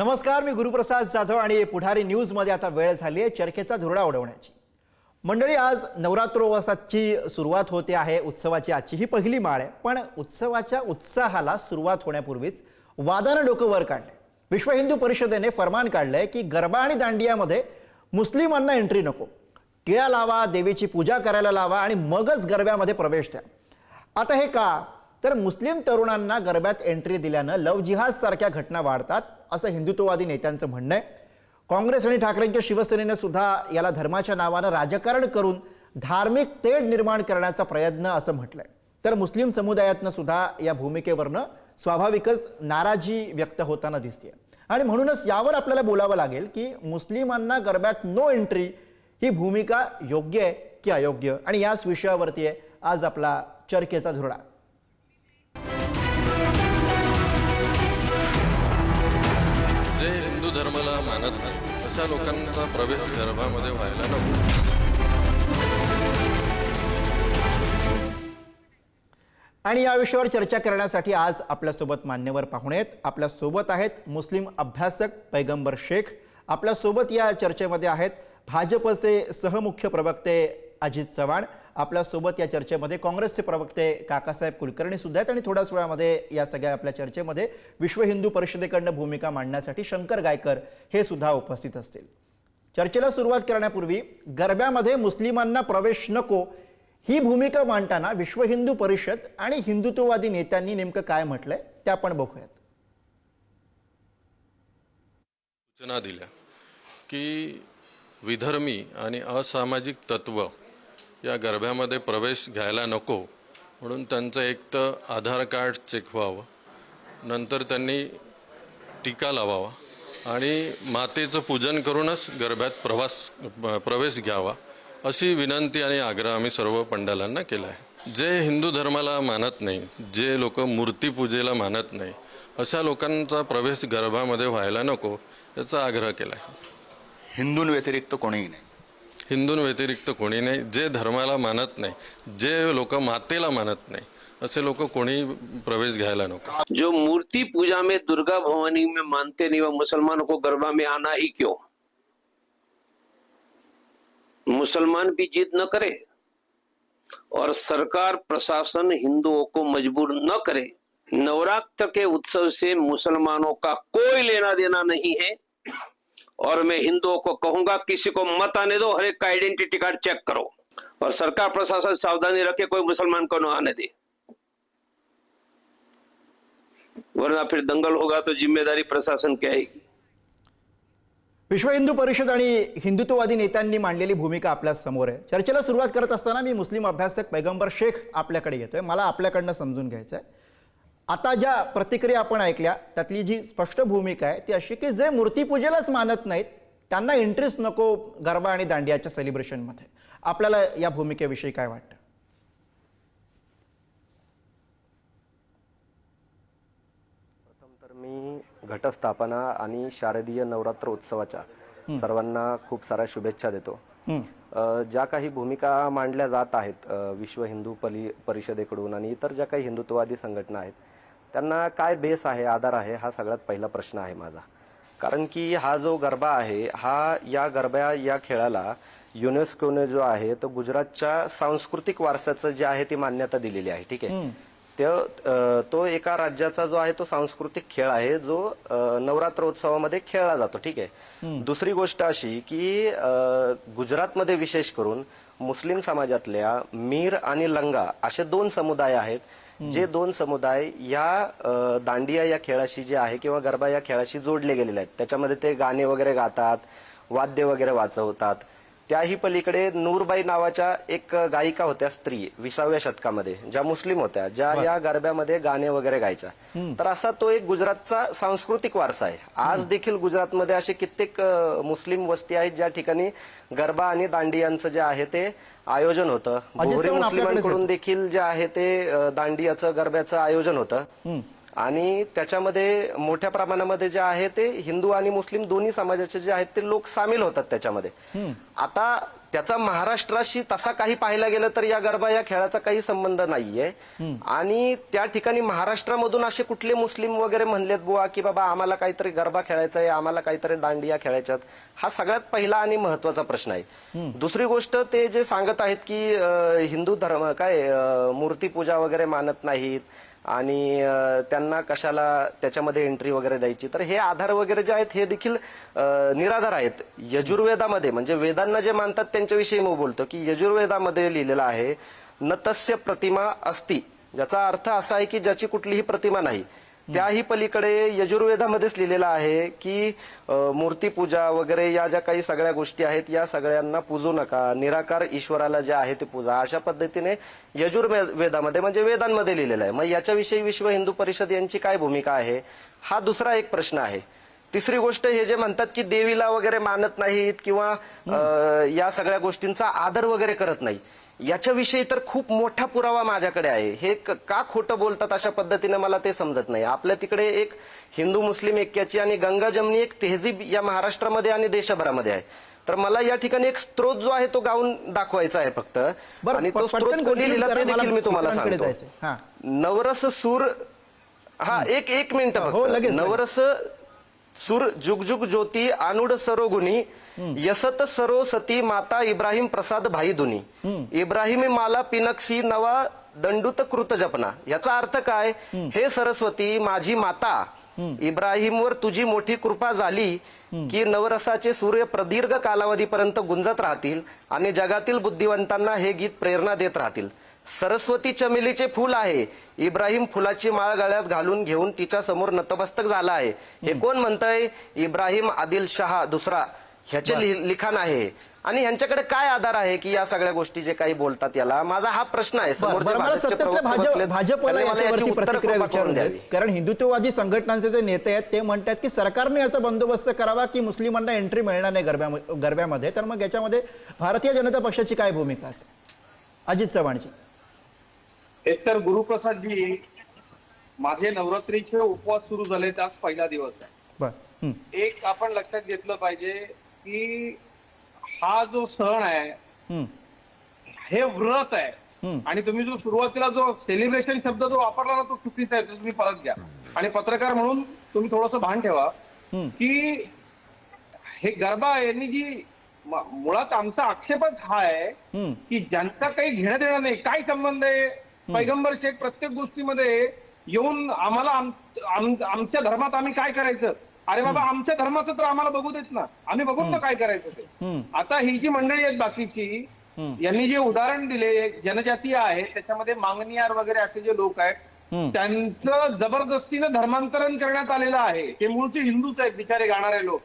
नमस्कार मी गुरुप्रसाद जाधव आणि पुढारी न्यूजमध्ये आता वेळ झाली आहे चरखेचा झुरडा उडवण्याची. मंडळी आज नवरात्रोत्सवाची सुरुवात होते आहे उत्सवाची आजची ही पहिली माळ आहे पण उत्सवाच्या उत्साहाला सुरुवात होण्यापूर्वीच वादानं डोकं वर काढलंय. विश्व हिंदू परिषदेने फरमान काढलंय की गरबा आणि दांडियामध्ये मुस्लिमांना एंट्री नको. टिळा लावा देवीची पूजा करायला लावा आणि मगच गरब्यामध्ये प्रवेश द्या. आता हे का? तर मुस्लिम तरुणांना गरब्यात एंट्री दिल्यानं लव जिहाद सारख्या घटना वाढतात असं हिंदुत्ववादी नेत्यांचं म्हणणं आहे. काँग्रेस आणि ठाकरेंच्या शिवसेनेनं सुद्धा याला धर्माच्या नावानं राजकारण करून धार्मिक तेढ निर्माण करण्याचा प्रयत्न असं म्हटलंय. तर मुस्लिम समुदायातनं सुद्धा या भूमिकेवरनं स्वाभाविकच नाराजी व्यक्त होताना दिसते आणि म्हणूनच यावर आपल्याला बोलावं लागेल की मुस्लिमांना गरब्यात नो एंट्री ही भूमिका योग्य आहे की अयोग्य? आणि याच विषयावरती आहे आज आपला चर्चेचा धुरडा. धर्माला मानत नाही. अशा लोकांचा प्रवेश गर्भामध्ये व्हायला नको. आणि या विषयावर चर्चा करण्यासाठी आज आपल्यासोबत मान्यवर पाहुणे आहेत. आपल्यासोबत आहेत मुस्लिम अभ्यासक पैगंबर शेख. आपल्यासोबत या चर्चेमध्ये आहेत भाजपचे सहमुख्य प्रवक्ते अजित चव्हाण. आपल्यासोबत या चर्चेमध्ये काँग्रेसचे प्रवक्ते काकासाहेब कुलकर्णी सुद्धा आहेत आणि थोड्याच वेळामध्ये या सगळ्या आपल्या चर्चेमध्ये विश्व हिंदू परिषदेकडनं भूमिका मांडण्यासाठी शंकर गायकर हे सुद्धा उपस्थित असतील. चर्चेला सुरुवात करण्यापूर्वी गरब्यामध्ये मुस्लिमांना प्रवेश नको ही भूमिका मांडताना विश्व हिंदू परिषद आणि हिंदुत्ववादी नेत्यांनी नेमकं काय म्हटलंय ते आपण बघूयात. सूचना दिल्या की विधर्मी आणि असामाजिक तत्व या गर्भ्यामध्ये प्रवेश घ्यायला नको म्हणून त्यांचं एक तर आधार कार्ड चेक व्हावं नंतर त्यांनी टीका लावावा आणि मातेचं पूजन करूनच गर्भ्यात प्रवास प्रवेश घ्यावा अशी विनंती आणि आग्रह आम्ही सर्व पंडालांना केला आहे. जे हिंदू धर्माला मानत नाही जे लोक मूर्तीपूजेला मानत नाही अशा लोकांचा प्रवेश गर्भामध्ये व्हायला नको याचा आग्रह केला आहे. हिंदूंव्यतिरिक्त कोणीही नाही. हिंदूंव्यतिरिक्त कोणी नाही, जे धर्माला मानत नाही, जे लोक मातेला मानत नाही लोक कोणी प्रवेश जो मूर्ति पूजा में दुर्गा भवानी में मानते नहीं वो मुसलमानों को गरबा में आना ही क्यों? मुसलमान भी जिद न करे और सरकार, प्रशासन हिंदुओं को मजबूर न करे। नवरात्र के उत्सव से मुसलमानों का कोई लेना देना नहीं है। और मैं हिंदुओं को कहूंगा किसी को मत आने दो हर एक का आइडेंटिटी कार्ड चेक करो। और सरकार प्रशासन सावधानी रखे कोई मुसलमान को न आने दे। वरना फिर दंगल होगा तो जिम्मेदारी प्रशासन की आएगी। विश्व हिंदू परिषद आणि हिंदुत्ववादी नेत्यांनी मांडलेली भूमिका आपल्यासमोर आहे. चर्चेला सुरुवात करत असताना मी मुस्लिम अभ्यासक पैगंबर शेख आपल्याकडे येतोय. मला आपल्याकडनं समजून घ्यायचं आहे आता ज्या प्रतिक्रिया आपण ऐकल्या त्यातली जी स्पष्ट भूमिका आहे ती अशी की जे मूर्तीपूजेलाच मानत नाहीत त्यांना इंटरेस्ट नको गरबा आणि दांडियाच्या सेलिब्रेशनमध्ये आपल्याला या भूमिकेविषयी काय वाटतं? प्रथम तर मी घटस्थापना आणि शारदीय नवरात्र उत्सवाच्या सर्वांना खूप साऱ्या शुभेच्छा देतो. हं. ज्या काही भूमिका मांडल्या जात आहेत विश्व हिंदू परिषदेकडून आणि इतर ज्या काही हिंदुत्ववादी संघटना आहेत त्यांना काय बेस आहे आधार आहे हा सगळ्यात पहिला प्रश्न आहे माझा. कारण की हा जो गरबा आहे हा या गरबा या खेळाला युनेस्कोने जो आहे तो गुजरातच्या सांस्कृतिक वारसाचं जे आहे ती मान्यता दिलेली आहे. ठीक आहे? त्यो तो एका राज्याचा जो आहे तो सांस्कृतिक खेळ आहे जो अ, नवरात्रोत्सवामध्ये खेळला जातो. ठीक आहे? दुसरी गोष्ट अशी की गुजरातमध्ये विशेष करून मुस्लिम समाजातल्या मीर आणि लंगा असे दोन समुदाय आहेत जे दोन समुदाय या दांडिया या खेळाशी जे आहे किंवा गरबा या खेळाशी जोडले गेलेले आहेत. त्याच्यामध्ये ते गाणे वगैरे गातात वाद्य वगैरे वाचवतात त्याही पलीकडे नूरबाई नावाच्या एक गायिका होत्या स्त्री विसाव्या शतकामध्ये ज्या मुस्लिम होत्या ज्या या गरब्यामध्ये गाणे वगैरे गायच्या. तर असा तो एक गुजरातचा सांस्कृतिक वारसा आहे. आज देखील गुजरातमध्ये असे कित्येक मुस्लिम वस्ती आहेत ज्या ठिकाणी गरबा आणि दांडियांचं जे आहे ते आयोजन होतं. बोहरी मुस्लिमांकडून देखील जे आहे ते दांडियाचं गरब्याचं आयोजन होतं. आणि त्याच्यामध्ये मोठ्या प्रमाणामध्ये जे आहे ते हिंदू आणि मुस्लिम दोन्ही समाजाचे जे आहेत ते लोक सामील होतात त्याच्यामध्ये. आता त्याचा महाराष्ट्राशी तसा काही पाहायला गेलं तर या गरबा या खेळाचा काही संबंध नाहीये. आणि त्या ठिकाणी महाराष्ट्रामधून असे कुठले मुस्लिम वगैरे म्हणलेत बुवा की बाबा आम्हाला काहीतरी गरबा खेळायचा आहे आम्हाला काहीतरी दांडिया खेळायच्यात हा सगळ्यात पहिला आणि महत्त्वाचा प्रश्न आहे. दुसरी गोष्ट ते जे सांगत आहेत की हिंदू धर्म काय मूर्तीपूजा वगैरे मानत नाहीत. आणि त्यांना कशाला त्याच्यामध्ये एंट्री वगैरे द्यायची. तर हे आधार वगैरे जे आहेत हे देखील निराधार आहेत. यजुर्वेदामध्ये म्हणजे वेदांना जे मानतात त्यांच्याविषयी मी बोलतो की यजुर्वेदामध्ये लिहिलेलं आहे न तस्य प्रतिमा असती. ज्याचा अर्थ असा आहे की ज्याची कुठलीही प्रतिमा नाही. त्याही पलीकडे यजुर्वेदामध्येच लिहिलेलं आहे की मूर्तीपूजा वगैरे या ज्या काही सगळ्या गोष्टी आहेत या सगळ्यांना पूजू नका. निराकार ईश्वराला जे आहे ते पूजा. अशा पद्धतीने यजुर्वेदामध्ये म्हणजे वेदांमध्ये लिहिलेलं आहे. मग याच्याविषयी विश्व हिंदू परिषद यांची काय भूमिका आहे? हा दुसरा एक प्रश्न आहे. तिसरी गोष्ट हे जे म्हणतात की देवीला वगैरे मानत नाहीत किंवा या सगळ्या गोष्टींचा आदर वगैरे करत नाही याच्याविषयी तर खूप मोठा पुरावा माझ्याकडे आहे. हे क- खोटं बोलतात अशा पद्धतीने मला ते समजत नाही. आपल्या तिकडे एक हिंदू मुस्लिम ऐक्याची आणि गंगा जमनी एक तेहजीब या महाराष्ट्रामध्ये आणि देशभरामध्ये आहे. तर मला या ठिकाणी एक स्त्रोत जो आहे तो गाऊन दाखवायचा आहे फक्त. आणि तो स्त्रोत कोणी लिहिला ते देखील मी तुम्हाला सांगतो. हा. नवरस सूर हा एक एक मिनिट हो. नवरस सुर जुगजुग ज्योती अनुड सरोगुणी यसत सरो सती माता इब्राहिम प्रसाद भाई दुनी. इब्राहिमी माला पिनक्सी नवा दंडुत कृत जपना. याचा अर्थ काय? हे सरस्वती माझी माता इब्राहिमवर तुझी मोठी कृपा झाली की नवरसाचे सूर्य प्रदीर्घ कालावधीपर्यंत गुंजत राहतील आणि जगातील बुद्धिवंतांना हे गीत प्रेरणा देत राहतील. सरस्वती चमेलीचे फूल आहे. इब्राहिम फुलाची माळ गळ्यात घालून घेऊन तिच्या समोर नतमस्तक झाला आहे. हे कोण म्हणतंय? इब्राहिम आदिल शहा दुसरा. ह्याचे लिखाण आहे. आणि ह्यांच्याकडे काय आधार आहे की या सगळ्या गोष्टी जे काही बोलतात याला? माझा हा प्रश्न आहे. कारण हिंदुत्ववादी संघटनांचे जे नेते आहेत ते म्हणतात की सरकारने याचा बंदोबस्त करावा की मुस्लिमांना एंट्री मिळणार नाही गरब्या गरब्यामध्ये. तर मग याच्यामध्ये भारतीय जनता पक्षाची काय भूमिका असेल? अजित चव्हाणची. एक तर गुरुप्रसादजी माझे नवरात्रीचे उपवास सुरू झाले आज पहिला दिवस आहे. एक आपण लक्षात घेतलं पाहिजे की हा जो सण आहे हं. हे व्रत आहे. आणि तुम्ही जो सुरुवातीला जो सेलिब्रेशन शब्द जो वापरला ना तो चुकीचा आहे तो तुम्ही परत घ्या आणि पत्रकार म्हणून तुम्ही थोडस भान ठेवा. की हे गरबा यांनी जी मुळात आमचा आक्षेपच हा आहे. की ज्यांचा काही घेणं देणं नाही काय संबंध आहे पैगंबर शेख प्रत्येक गोष्टीमध्ये येऊन आम्हाला आम- आम- आमच्या धर्मात आम्ही काय करायचं? अरे बाबा आमच्या धर्माचं तर आम्हाला बघू देत ना. आम्ही बघू ना काय करायचं ते. आता ही जी मंडळी आहेत बाकीची यांनी जे उदाहरण दिले जनजातीय आहे त्याच्यामध्ये मागणीयार वगैरे असे जे लोक आहेत त्यांचं जबरदस्तीनं धर्मांतरण करण्यात आलेलं आहे. ते मूळचे हिंदूच आहेत बिचारे गाणारे लोक.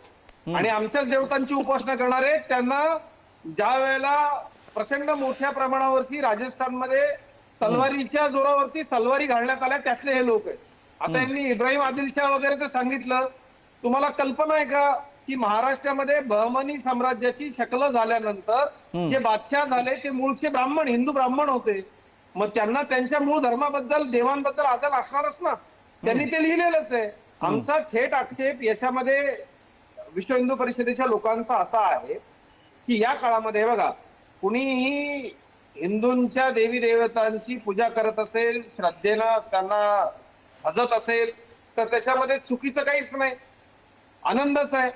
आणि आमच्याच देवतांची उपासना करणारे त्यांना ज्या वेळेला प्रचंड मोठ्या प्रमाणावरती राजस्थानमध्ये तलवारीच्या जोरावरती तलवारी घालण्यात आल्या त्यातले हे लोक आहेत. आता यांनी इब्राहिम आदिलशाह वगैरे तर सांगितलं. तुम्हाला कल्पना आहे का की महाराष्ट्रामध्ये बहमनी साम्राज्याची शकल झाल्यानंतर जे बादशाह झाले ते मूळचे ब्राह्मण हिंदू ब्राह्मण होते. मग त्यांना त्यांच्या मूळ धर्माबद्दल देवांबद्दल आदर असणारच ना. त्यांनी ते लिहिलेलंच आहे. आमचा थेट आक्षेप याच्यामध्ये विश्व हिंदू परिषदेच्या लोकांचा असा आहे की या काळामध्ये बघा कुणीही हिंदूंच्या देवी देवतांची पूजा करत असेल श्रद्धेनं त्यांना हजत असेल तर त्याच्यामध्ये चुकीचं काहीच नाही. आनंदच आहे.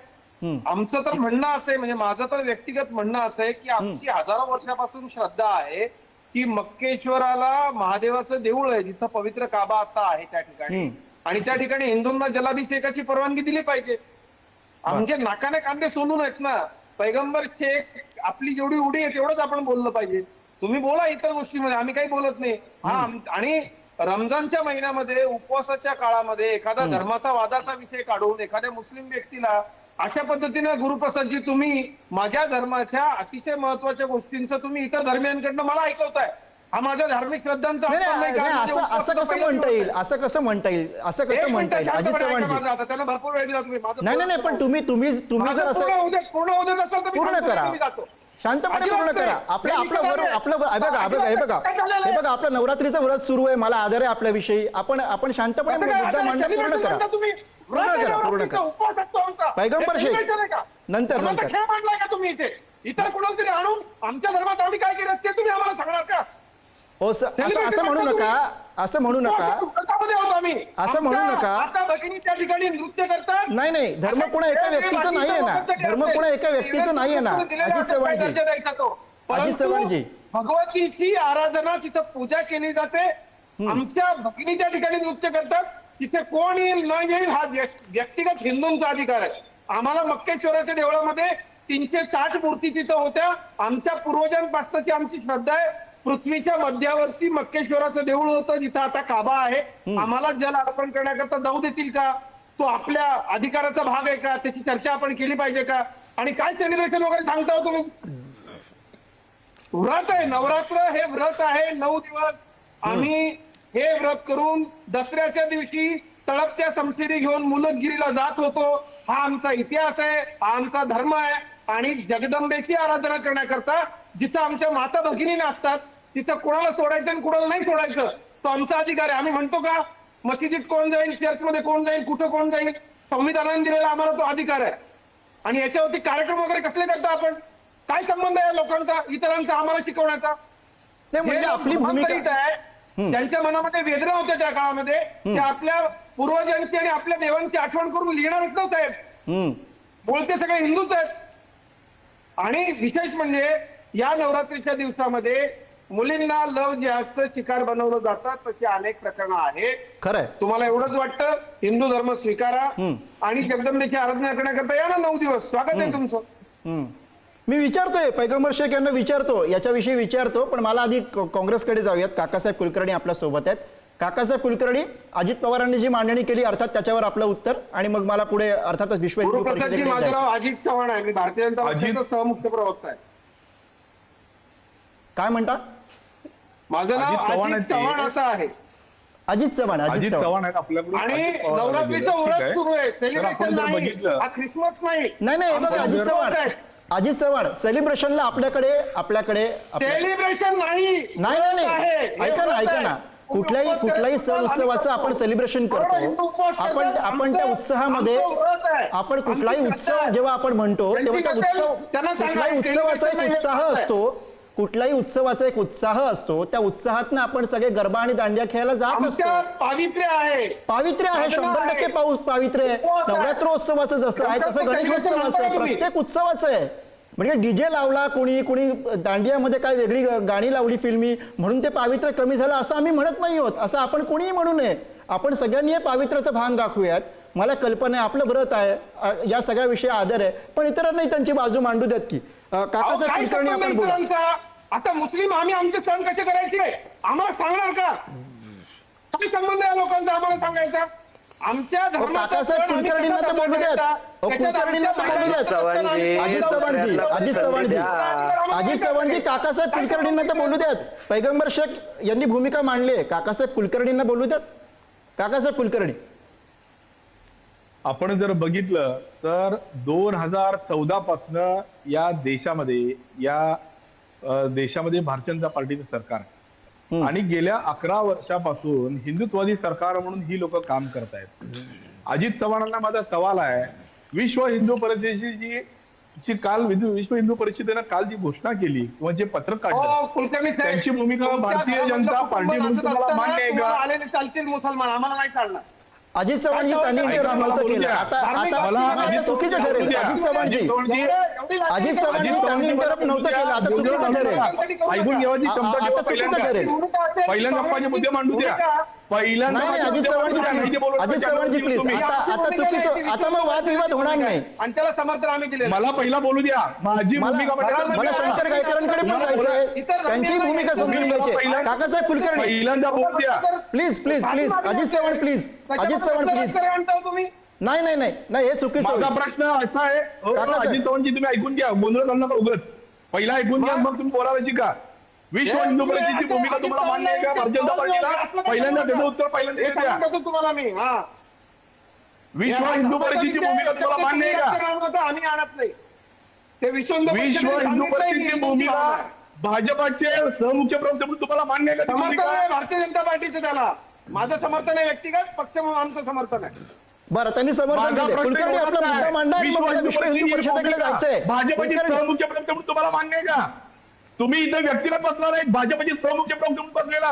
आमचं तर म्हणणं असं आहे म्हणजे माझं तर व्यक्तिगत म्हणणं असं आहे की आमची हजारो वर्षापासून श्रद्धा आहे की मक्केश्वराला महादेवाचं देऊळ आहे जिथं पवित्र काबा आता आहे त्या ठिकाणी. आणि त्या ठिकाणी हिंदूंना जलाभिषेकाची परवानगी दिली पाहिजे. आमचे नाकाने कांदे सोडून आहेत ना पैगंबर शेख आपली जेवढी उडी आहे तेवढंच आपण बोललं पाहिजे. तुम्ही बोला इतर गोष्टीमध्ये. आम्ही काही बोलत नाही. हा आणि रमजानच्या महिन्यामध्ये उपवासाच्या काळामध्ये एखादा धर्माचा वादाचा विषय काढून एखाद्या मुस्लिम व्यक्तीला अशा पद्धतीनं गुरुप्रसादजी तुम्ही माझ्या धर्माच्या अतिशय महत्त्वाच्या गोष्टींचं तुम्ही इतर धर्मियांकडनं मला ऐकवताय. हा माझ्या धार्मिक श्रद्धांचा असं कसं म्हणता येईल. असं कसं म्हणता येईल? असं कसं म्हणता येईल? अजित चव्हाणजी आता. त्यांना भरपूर वेळ दिला तुम्ही. नाही नाही पण तुम्ही तुम्ही तुम्ही जर असं पूर्ण होऊ देत असेल तर पूर्ण करा. शांतपणे पूर्ण. करा आपलं आपलं वर. आपलं हे बघा हे बघा हे बघा हे? बघा आपलं नवरात्रीचं व्रत सुरू आहे मला आदर आहे आपल्याविषयी आपण आपण शांतपणे मुद्दा मांडणं पूर्ण करा? पूर्ण करा पूर्ण करा. पैगंबर शेख. नंतर, नंतर. खेळ मांडलाय का तुम्ही इथे इतर कुणाला तरी आणून आमच्या धर्मात आम्ही काय केलं असते तुम्ही आम्हाला सांगणार का हो स- असं असं म्हणू नका. असं म्हणू नका. असं म्हणू नका. आता भगिनी त्या ठिकाणी नृत्य करतात. नाही नाही. धर्म पुन्हा एका व्यक्तीचं नाहीये ना. धर्म. पुन्हा एका व्यक्तीचं नाहीये ना. अजित चव्हाणजी. अजित चव्हाणजी. भगवतीची आराधना तिथं पूजा केली जाते. आमच्या भगिनी त्या ठिकाणी नृत्य करतात. तिथे कोण येईल न येईल हा व्यक्तिगत हिंदूंचा अधिकार आहे. आम्हाला मक्केश्वराच्या देवळामध्ये तीनशे साठ मूर्ती तिथं होत्या. आमच्या पूर्वजांपासूनची आमची श्रद्धा आहे. पृथ्वीच्या मध्यावरती मक्केश्वराचं देऊळ होतं जिथं आता काबा आहे. आम्हाला जल अर्पण करण्याकरता जाऊ देतील का? तो आपल्या अधिकाराचा भाग आहे का? त्याची चर्चा आपण केली पाहिजे का? आणि काय सेलिब्रेशन वगैरे सांगता हो तुम्ही? व्रत आहे नवरात्र हे व्रत आहे. नऊ दिवस आम्ही हे व्रत करून दसऱ्याच्या दिवशी तळपत्या समशिरी घेऊन मुलतगिरीला जात होतो. हा आमचा इतिहास आहे हा आमचा धर्म आहे. आणि जगदंबेची आराधना करण्याकरता जिथं आमच्या माता भगिनी असतात तिथं कोणाला सोडायचं आणि कोणाला नाही सोडायचं? तो आमचा अधिकार आहे. आम्ही म्हणतो का मशिदीत कोण जाईल चर्चमध्ये कोण जाईल कुठं कोण जाईल संविधानाने दिलेला आम्हाला तो अधिकार आहे. आणि याच्यावरती कार्यक्रम वगैरे कसले करता आपण? काय संबंध आहे लोकांचा इतरांचा आम्हाला शिकवण्याचा? म्हणजे आपली भूमिका आहे. त्यांच्या मनामध्ये वेदना होत्या त्या काळामध्ये. ते आपल्या पूर्वजांची आणि आपल्या देवांची आठवण करून लिहिणारच ना साहेब. बोलते सगळे हिंदूच आहेत. आणि विशेष म्हणजे या नवरात्रीच्या दिवसामध्ये मुलींना लव जिहादचं शिकार बनवलं जातं तशी अनेक प्रकरणं आहेत. खरंय. तुम्हाला एवढंच वाटतं? हिंदू धर्म स्वीकारा. आणि जगदंबेची आराधना करण्याकरता या ना नऊ दिवस. स्वागत आहे तुमचं. मी विचारतोय पैगंबर शेख यांना विचारतो याच्याविषयी विचारतो पण मला आधी क- काँग्रेसकडे जाऊयात. काकासाहेब कुलकर्णी आपल्यासोबत आहेत. काकासाहेब कुलकर्णी अजित पवारांनी जी मांडणी केली अर्थात त्याच्यावर आपलं उत्तर आणि मग मला पुढे अर्थातच विश्व माझं अजित चव्हाण आहे. मी भारतीय जनता पक्षाचा सहमुख्य प्रवक्ता आहे. काय म्हणता? माझं नाव अजित चव्हाण अजित असं आहे अजित चव्हाण अजित चव्हाण आहेत आपल्याकडून आणि अजित पवार आले नवरात्रीचं. ठीक आहे. सुरू आहे तर सेलिब्रेशन आपण जर नाही बघितलं हा ख्रिसमस नाही नाही नाही हे बघा अजित चव्हाण आहे. अजित चव्हाण सेलिब्रेशनला आपल्याकडे आपल्याकडे आपल्या- सेलिब्रेशन नाही नाही नाही हे ऐका ना व्रत ऐका आहे. ना कुठल्याही उपवास कुठल्याही सण उत्सवाचं आपण. सेलिब्रेशन बरोबर, हिंदू करतो उपवास आपण करतात. आपण त्या आमचं- उत्साहामध्ये आमचं व्रत आहे. आपण आमची कुठलाही उत्सव आहे. जेव्हा आपण म्हणतो त्यांची तेव्हा त्या उत्सव त्यांना सांगा, कुठल्याही उत्सवाचा एक उत्साह व्रत असतो कुठल्याही उत्सवाचा एक उत्साह असतो त्या उत्साहातनं आपण सगळे गरबा आणि दांडिया खेळायला जात असतो. पावित्र्य आहे. पावित्र्य आहे शंभर. टक्के पाऊस पावित्र्य आहे. नवरात्रोत्सवाचं जसं आहे तसं गणेशोत्सवाचं आहे. प्रत्येक उत्सवाचं आहे. म्हणजे डीजे लावला कोणी कोणी दांडियामध्ये काय वेगळी गाणी लावली फिल्मी म्हणून ते पावित्र्य कमी झालं असं आम्ही म्हणत नाही आहोत. असं आपण कोणीही म्हणू नये. आपण सगळ्यांनी हे पावित्र्याचं भान राखूयात मला कल्पना आहे आपलं व्रत आहे. या सगळ्या विषयी आदर आहे. पण इतरांनाही त्यांची बाजू मांडू द्यात की. काकासाहेब कुलकर्णी आपण बोला? आता मुस्लिम आम्ही आमचे सण कसे करायचे? आम्हाला सांगणार का? काय संबंध आहे या लोकांचा? आम्हाला सांगायचा? आमच्या धर्माचा काकासाहेब सण आम्ही कुलकर्णींना कसा तर बोलू द्यात. साजरा अहो, करायचा? त्याच्यात कुलकर्णींना तर आमच्या बोलू. चव्हाणजी, अजित चव्हाणजी अजित चव्हाणजी. अजित चव्हाणजी काकासाहेब कुलकर्णींना तर बोलू द्यात. पैगंबर शेख यांनी भूमिका मांडली आहे. काकासाहेब कुलकर्णींना बोलू द्यात? काकासाहेब कुलकर्णी. आपण जर बघितलं तर दोन हजार चौदा पासनं या देशामध्ये या देशामध्ये भारतीय जनता पार्टीचं सरकार आहे. आणि गेल्या अकरा वर्षापासून हिंदुत्वादी सरकार म्हणून ही लोक काम करत आहेत अजित चव्हाणांना माझा सवाल आहे विश्व हिंदू परिषदेची जी काल विश्व हिंदू परिषदेनं काल जी घोषणा केली किंवा जे पत्रक काढलं हो, त्यांची भूमिका भारतीय जनता पार्टी म्हणून मान्य आहे का? चालतील मुसलमान आम्हाला नाही चालणार अजित चव्हाणजी त्यांनी ऐका, इंटरव्ह्यू मला नव्हतं केलं. आता आता चुकीचं ठरेल. अजित चव्हाणजी अजित चव्हाणजी- इंटरप्ट नव्हतं केलं. आता चुकीचं ठरेल. ऐकून क्षमता आता चुकीचं. ठरेल. पहिल्यांदा माझे मुद्दे मांडू द्या पहिल्यांदा नाही अजित चव्हाणजी अजित. चव्हाणजी प्लीज आता आता चुकीचं आता मग वादविवाद होणार नाही. आणि त्याला समर्थन आम्ही दिले मला पहिला बोलू द्या. माझी मला शंकर गायकरांकडे पण जायचं आहे. त्यांची भूमिका समजून घ्यायची आहे. काकासाहेब कुलकर्णी. पहिल्यांदा बोलू द्या. Please please please. Ajit Chavan please. Ajit Chavan please. तुम्ही? नाही नाही नाही. नाही हे चुकीचं माझा होईल. प्रश्न असा आहे. हो, काकासाहेब. अजित तुम्ही ऐकून घ्या. गोंधळ घालू नका उगत पहिला ऐकून घ्या मग तुम्ही बोलावायची का? विश्व हे हिंदू तुम्ही परिषदेची असं भूमिका अजित तुम्हाला मान्य आहे का? भारतीय जनता असलं पार्टीला काय पहिल्यांदा त्याचं. उत्तर पहिल्यांदा हे हे द्या. तुम्हाला मी हा. विश्व हिंदू परिषदेची भूमिका तुम्हाला मान्य आहे का? आम्ही आणत नाही. ते विश्व हिंदू विश्व परिषदेने हिंदू सांगितलंय परिषदेची हिंदूंची भूमिका भावना. आहे. भाजपाचे सहमुख्य प्रवक्ते म्हणून तुम्हाला मान्य का समर्थन? आहे भारतीय जनता पार्टीचं त्याला. माझं समर्थन आहे व्यक्तिगत पक्ष म्हणून आमचं समर्थन आहे. बरं त्यांनी समर्थन कुलकर्णी आपला मुद्दा आहे. मांडा आणि मग मला विश्व हिंदू परिषदेकडे जायचंय. भाजपचे कुलकर्णी, सहमुख्य प्रवक्ते म्हणून तुम्हाला मान्य आहे का? तुम्ही इथं व्यक्तीला बसला नाही भाजपचे सहमुख्य प्रवक्ते म्हणून बसलेला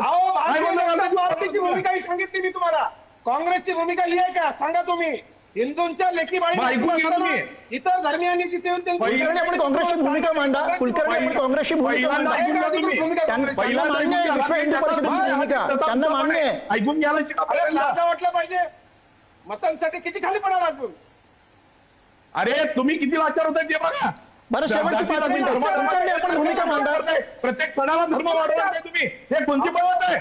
भूमिका ही सांगितली मी तुम्हाला. काँग्रेसची भूमिका ही आहे का? सांगा तुम्ही. हिंदूंच्या लेखी बाळी. इतर धर्मियांनी तिथे येऊन त्यांची कुलकर्णी आपण काँग्रेसची भूमिका मांडा. कुलकर्णी आपण काँग्रेसची भूमिका मांडा. भूमिका त्यांना-. पहिला मान्य आहे विश्व हिंदू परिषदेची भूमिका. त्यांना मान्य आहे. ऐकून घ्यायला वाटलं पाहिजे. मतांसाठी किती खाली पडाल अजून? अरे तुम्ही किती लाचार होताय ते बघा. बरं शेवटची पाच मिनिटं आपण भूमिका मांडा. प्रत्येक सणाला धर्म वाढवणार तुम्ही. हे कोणती पद्धत आहे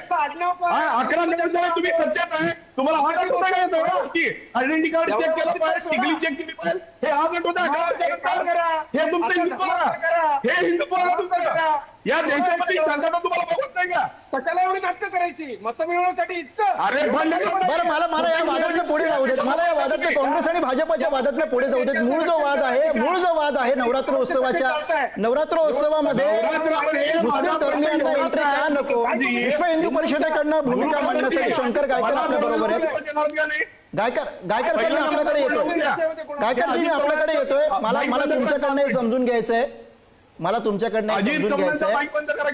हा, अकरा नंतर तुम्ही सत्यात आहे. तुम्हाला हा गट होता का गोष्टी आयडेंटिटी कार्ड चेक केलं पाहिजे टिकली चेक केली पाहिजे. हे हा गट होता. अकरा. हे तुमचं हिंदुत्व हे हिंदुत्व का तुमचं. या देशामध्ये शांतता तुम्हाला बघत नाही का? कशाला एवढी नाटकं करायची? मत मिळवण्यासाठी इतकं. अरे. बरं मला मला या वादातनं पुढे जाऊ देत. मला या वादातनं काँग्रेस आणि भाजपच्या वादातनं पुढे जाऊ देत. मूळ जो वाद आहे मूळ जो वाद आहे नवरात्र उत्सवाच्या नवरात्र उत्सवामध्ये मुस्लिम धर्मियांना एंट्री का नको? विश्व हिंदू परिषदेकडनं भूमिका मांडण्यासाठी शंकर गायकर आपल्या बरोबर आहेत गायकर गायकर सर मी आपल्याकडे येतोय. गायकरजी मी आपल्याकडे येतोय. मला मला तुमच्याकडनं समजून घ्यायचंय. मला तुमच्याकडनं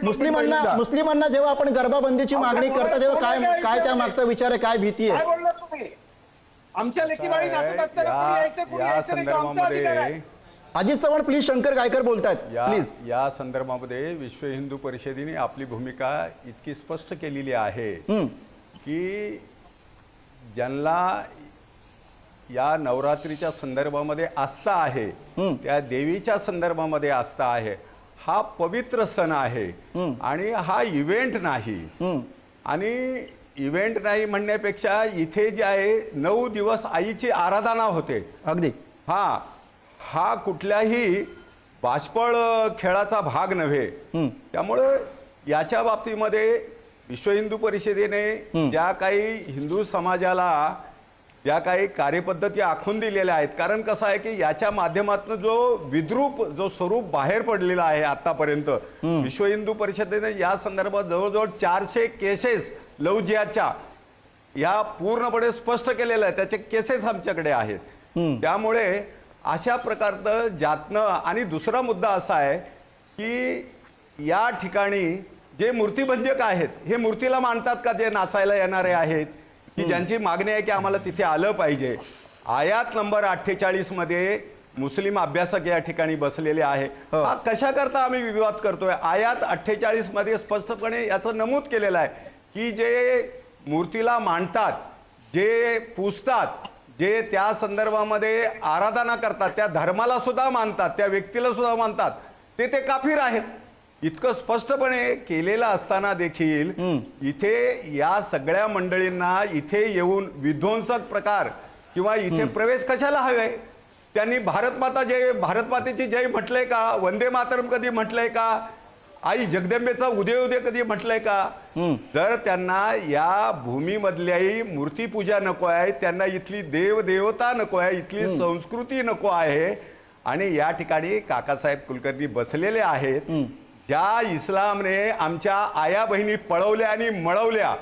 मुस्लिमांना मुस्लिमांना जेव्हा आपण गर्भाबंदीची मागणी करता तेव्हा काय काय त्या मागचा विचार आहे काय भीती काय आहे बोलला तुम्ही? आमच्या या. संदर्भामध्ये अजित चव्हाण प्लीज शंकर गायकर बोलतायत या प्लीज या संदर्भामध्ये विश्व हिंदू परिषदेने आपली भूमिका इतकी स्पष्ट केलेली आहे की ज्यांना या नवरात्रीच्या संदर्भामध्ये आस्था आहे त्या देवीच्या संदर्भामध्ये आस्था आहे. हा पवित्र सण आहे आणि हा इव्हेंट नाही. आणि इव्हेंट नाही म्हणण्यापेक्षा इथे जे आहे नऊ दिवस आईची आराधना होते. अगदी. हा हा कुठल्याही बाष्पळ खेळाचा भाग नव्हे. त्यामुळं याच्या बाबतीमध्ये विश्व हिंदू परिषदेने ज्या काही हिंदू समाजाला ज्या काही कार्यपद्धती आखून दिलेल्या आहेत. कारण कसं आहे की याच्या माध्यमातून जो विद्रूप जो स्वरूप बाहेर पडलेला आहे आतापर्यंत विश्व हिंदू परिषदेने या संदर्भात जवळजवळ चारशे केसेस लवजियाच्या या पूर्णपणे स्पष्ट केलेलं आहे त्याचे केसेस आमच्याकडे आहेत. त्यामुळे अशा प्रकारचं ज्यातनं आणि दुसरा मुद्दा असा आहे की या ठिकाणी जे मूर्तिभंजक आहेत हे मूर्तीला मानतात का जे नाचायला येणारे आहेत? की ज्यांची मागणी आहे की आम्हाला तिथे आलं पाहिजे. आयात नंबर अठ्ठेचाळीसमध्ये मुस्लिम अभ्यासक या ठिकाणी बसलेले आहे. हा. कशा करता आम्ही विवाद करतोय? आयात अठ्ठेचाळीसमध्ये स्पष्टपणे याचं नमूद केलेलं आहे की जे मूर्तीला मांडतात जे पूजतात जे त्या संदर्भामध्ये आराधना करतात त्या धर्माला सुद्धा मानतात त्या व्यक्तीला सुद्धा मानतात ते ते काफीर आहेत. इतकं स्पष्टपणे केलेलं असताना देखील इथे या सगळ्या मंडळींना इथे येऊन विध्वंसक प्रकार किंवा इथे प्रवेश कशाला हवे? त्यांनी भारत माता जय भारत मातेची जय म्हटलंय का? वंदे मातरम कधी म्हटलंय का? आई जगदंबेचा उदय उदय कधी म्हटलंय का? जर त्यांना या भूमीमधल्याही मूर्तीपूजा नको आहे त्यांना इथली देव देवता नको आहे इथली संस्कृती नको आहे. आणि या ठिकाणी काकासाहेब कुलकर्णी बसलेले आहेत. ज्या इस्लामने आमच्या आया बहिणी पळवल्या आणि मळवल्या.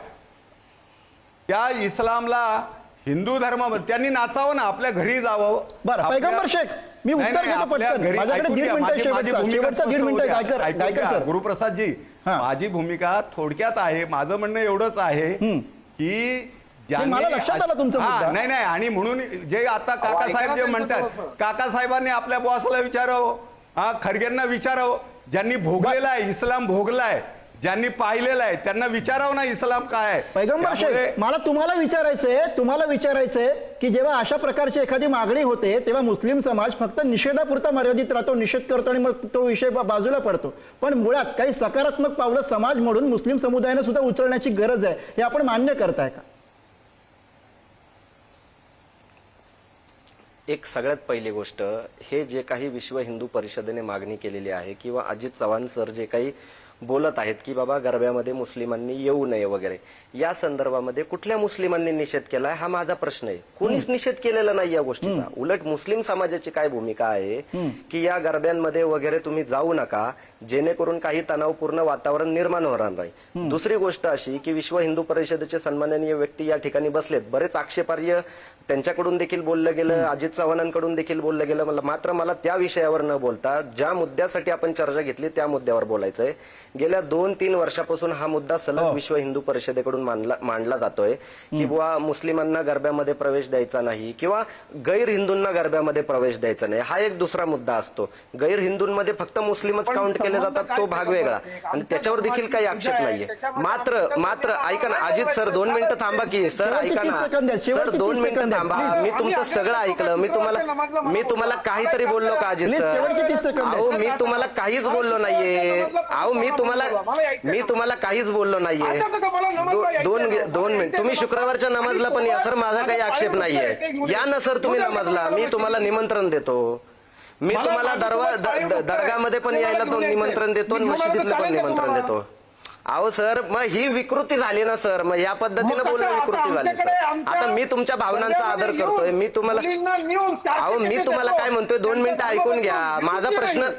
त्या इस्लामला हिंदू धर्म त्यांनी नाचावं ना आपल्या घरी जावं. बरं आपल्या- पैगंबर शेख मी उत्तर घेतो पटकन. गुरुप्रसादजी हा. माझी भूमिका थोडक्यात आहे. माझं म्हणणं एवढंच आहे की ज्यांनी- मला लक्षात आलं तुमचा हा, मुद्दा. नाही नाही आणि म्हणून जे आता काकासाहेब जे म्हणतात काकासाहेबांनी आपल्या बॉसला विचारावं हा खरगेंना विचारावं. ज्यांनी भोगलेला आहे इस्लाम भोगलाय ज्यांनी पाहिलेलं आहे त्यांना विचारावं ना इस्लाम काय आहे. पैगंबर शेख मला तुम्हाला विचारायचंय तुम्हाला विचारायचंय की जेव्हा अशा प्रकारची एखादी मागणी होते तेव्हा मुस्लिम समाज फक्त निषेधापुरता मर्यादित राहतो निषेध करतो आणि मग तो विषय बाजूला पडतो. पण मुळात काही सकारात्मक पावलं समाज म्हणून मुस्लिम समुदायाने सुद्धा उचलण्याची गरज आहे हे आपण मान्य करताय का? एक सगळ्यात पहिली गोष्ट हे जे काही विश्व हिंदू परिषदेने मागणी केलेली आहे किंवा अजित चव्हाण सर जे काही बोलत आहेत की बाबा गरब्यामध्ये मुस्लिमांनी येऊ नये वगैरे या संदर्भामध्ये कुठल्या मुस्लिमांनी निषेध केलाय हा माझा प्रश्न आहे. कोणीच निषेध केलेला नाही या गोष्टीचा. उलट मुस्लिम समाजाची काय भूमिका आहे की या गरब्यांमध्ये वगैरे तुम्ही जाऊ नका जेणेकरून काही तणावपूर्ण वातावरण निर्माण होणार नाही. दुसरी गोष्ट अशी की विश्व हिंदू परिषदेचे सन्माननीय व्यक्ती या ठिकाणी बसलेत. बरेच आक्षेपार्ह त्यांच्याकडून देखील बोललं गेलं अजित चव्हाणांकडून देखील बोललं गेलं. मला मात्र मला त्या विषयावर न बोलता ज्या मुद्द्यासाठी आपण चर्चा घेतली त्या मुद्द्यावर बोलायचंय. गेल्या दोन तीन वर्षापासून हा मुद्दा सलग विश्व हिंदू परिषदेकडून मानला मांडला जातोय. की बुवा मुस्लिमांना गरब्यामध्ये प्रवेश द्यायचा नाही किंवा गैर हिंदूंना गरब्यामध्ये प्रवेश द्यायचा नाही हा एक दुसरा मुद्दा असतो. गैर हिंदूंमध्ये फक्त मुस्लिमच काउंट केले जातात तो भाग वेगळा? आणि त्याच्यावर देखील काही आक्षेप आहे, नाहीये. मात्र मात्र ऐका ना आहे, अजित सर दोन मिनिटं थांबा की सर ऐका ना. सर दोन मिनिटं थांबा. मी तुमचं सगळं ऐकलं मी तुम्हाला मी तुम्हाला काहीतरी बोललो का अजित Please, सर शेवटचे तीस सेकंद आहेत. अहो मी तुम्हाला काहीच बोललो नाहीये अहो मी तुम्हाला मी तुम्हाला काहीच बोललो नाहीये दो- दोन? दोन मिनिट तुम्ही शुक्रवारच्या नमाजला पण या सर माझा काही आक्षेप नाहीये या ना सर तुम्ही नमाजला मी तुम्हाला निमंत्रण देतो मी तुम्हाला दरवा द-. दरगामध्ये पण यायला तो यायचंय. निमंत्रण देतो आणि मशिदीतलं पण निमंत्रण? देतो अहो सर मग ही विकृती झाली ना सर. मग या पद्धतीने मग कसं? बोलणं आता विकृती झाली आमच्याकडे सर. आमच्या आता मी तुमच्या भावनांचा आदर करतोय. मी तुम्हाला मुलींना नेऊन चारशे अहो मी तुम्हाला. काय म्हणतोय? दोन मिनिटं ऐकून घ्या. माझा प्रश्न नाही.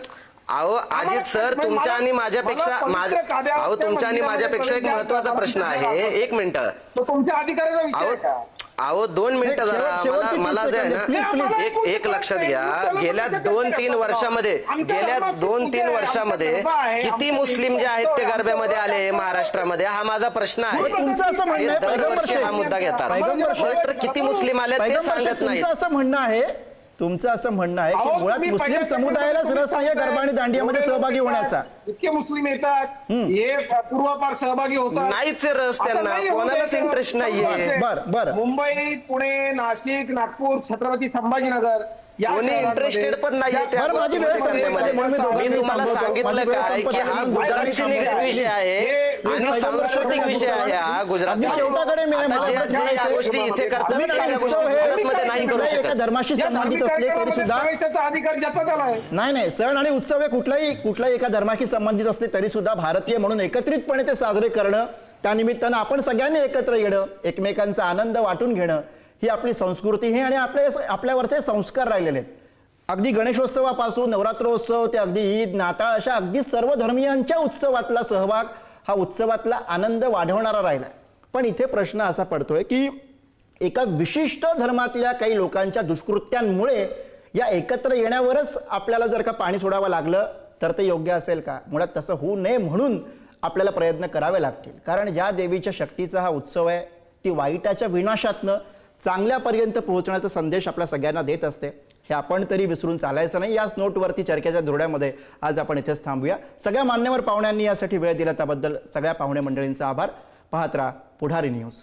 अहो अजित सर मला- तुमच्या आणि मला- माझ्यापेक्षा माझ्या अहो तुमच्या आणि मंदिरामध्ये माझ्यापेक्षा एक महत्त्वाचा प्रश्न आहे. आहे. एक मिनिटं. तो तुमच्या विषय अहो आहे का? अहो दोन मिनिटं शेवट- जरा शेवटचे मला तीस मला जे आहे सेकंद. Please, ना please. एक एक लक्षात घ्या गेल्या दोन तीन वर्षामध्ये गेल्या दोन तीन वर्षामध्ये किती मुस्लिम जे आहेत ते गरब्यामध्ये आले महाराष्ट्रामध्ये हा माझा प्रश्न आहे मग तुमचं असं म्हणणं आहे, हे दरवर्षी पैगंबर हा शेख. मुद्दा घेतात पैगंबर शेख. मात्र किती मुस्लिम आले ते पैगंबर शेख, सांगत तुमचं असं म्हणणं आहे तुमचं असं म्हणणं आहे अहो, की मुळात तुम्ही मुस्लिम पहिल्या समुदायालाच रस नाहीये सांगताय, गरबा आणि दांडियामध्ये एवढे लोक सहभागी येतात, होण्याचा. इतके मुस्लिम येतात. हे पूर्वापार सहभागी होतात. नाहीच आहे रस आता त्यांना. नाही होऊ कोणालाच द्यायचं. इंटरेस्ट नाहीये. बर, बर. मुंबई पुणे नाशिक नागपूर छत्रपती संभाजीनगर या कोणी शहरांमध्ये इंटरेस्टेड पण बरं, माझी वेळ. संपली. म्हणून मी दोघांनाही मी तुम्हाला थांबवतो. सांगितलं माझी वेळ काय संपत की आली. हा मी गुजरातशी. निगडीत विषय आहे हे- आणि सांस्कृतिक विषय आहे हा गुजरात शेवटाकडे मी- आता या गोष्टी इथे करतात आम्ही त्या काय त्या गोष्टी उत्सव हे- गुजरातमध्ये नाही करू कुठल्याही एका शकत धर्माशी या संबंधित धार्मिक असले तरी कार्यक्रमामध्ये सुद्धा प्रवेशाचा अधिकार ज्याचा त्याला आहे नाही नाही सण आणि उत्सव हे कुठलाही कुठल्याही एका धर्माशी संबंधित असले तरी सुद्धा भारतीय म्हणून एकत्रितपणे ते साजरे करणं त्यानिमित्तानं आपण सगळ्यांनी एकत्र येणं एकमेकांचा आनंद वाटून घेणं ही आपली संस्कृती आहे आणि आपले आपल्यावरचे संस्कार राहिलेले आहेत. अगदी गणेशोत्सवापासून नवरात्रोत्सव ते अगदी ईद नाताळ अशा अगदी सर्व धर्मियांच्या उत्सवातला सहभाग हा उत्सवातला आनंद वाढवणारा राहिला पण इथे प्रश्न असा पडतोय की एका विशिष्ट धर्मातल्या काही लोकांच्या दुष्कृत्यांमुळे या एकत्र येण्यावरच आपल्याला जर का पाणी सोडावं लागलं तर ते योग्य असेल का? मुळात तसं होऊ नये म्हणून आपल्याला प्रयत्न करावे लागतील. कारण ज्या देवीच्या शक्तीचा हा उत्सव आहे ती वाईटाच्या विनाशातनं चांगल्यापर्यंत पोहोचण्याचा संदेश आपल्या सगळ्यांना देत असते. हे आपण तरी विसरून चालायचं नाही. याच नोटवरती चर्चेच्या धुड्यामध्ये आज आपण इथेच थांबूया. सगळ्या मान्यवर पाहुण्यांनी यासाठी वेळ दिला त्याबद्दल सगळ्या पाहुणे मंडळींचा आभार. पाहत राहा पुढारी न्यूज.